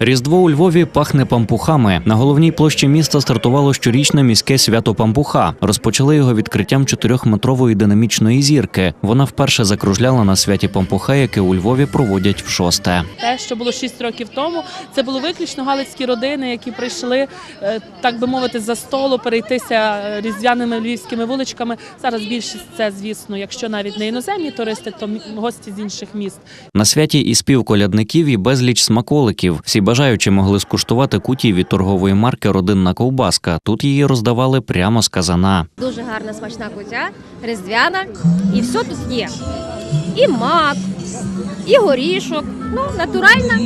Різдво у Львові пахне пампухами. На головній площі міста стартувало щорічне міське свято пампуха. Розпочали його відкриттям чотирьохметрової динамічної зірки. Вона вперше закружляла на святі пампуха, яке у Львові проводять в шосте. Те, що було 6 років тому, це були виключно галицькі родини, які прийшли, е, так би мовити, за столу перейтися е, різдвяними львівськими вуличками. Зараз більшість це, звісно, якщо навіть не іноземні туристи, то гості з інших міст. На святі і спів колядників, і безліч смаколиків. Всі бажаючі могли скуштувати куті від торгової марки Родинна ковбаска. Тут її роздавали прямо з казана. Дуже гарна смачна кутя, різдвяна. І все тут є. І мак, і горішок. Ну, натуральна,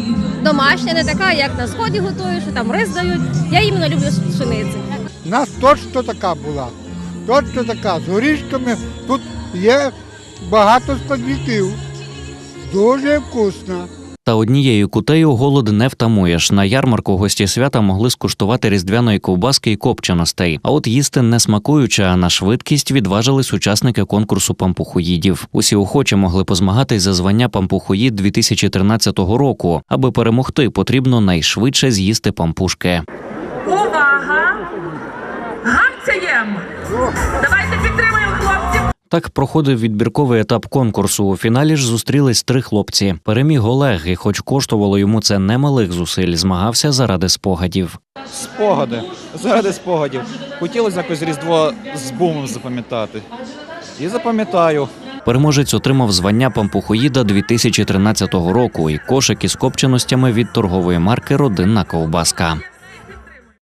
домашня, не така, як на сході готуєш, що там рис дають. Я іменно люблю пшениці. У нас точно така була. Точно така. З горішками тут є багато складників. Дуже вкусно. Та однією кутею голод не втамуєш. На ярмарку гості свята могли скуштувати різдвяної ковбаски і копченостей. А от їсти не смакуючи, а на швидкість відважились учасники конкурсу пампухоїдів. Усі охочі могли позмагатись за звання пампухоїд 2013 року. Аби перемогти, потрібно найшвидше з'їсти пампушки. Увага! Гамцяєм! Давайте підтримаємо хлопців! Так проходив відбірковий етап конкурсу. У фіналі ж зустрілись три хлопці. Переміг Олег, і хоч коштувало йому це немалих зусиль, змагався заради спогадів. Спогади. Заради спогадів. Хотілося якось Різдво з бумом запам'ятати. І запам'ятаю. Переможець отримав звання пампухоїда 2013 року і кошик із копченостями від торгової марки Родинна ковбаска.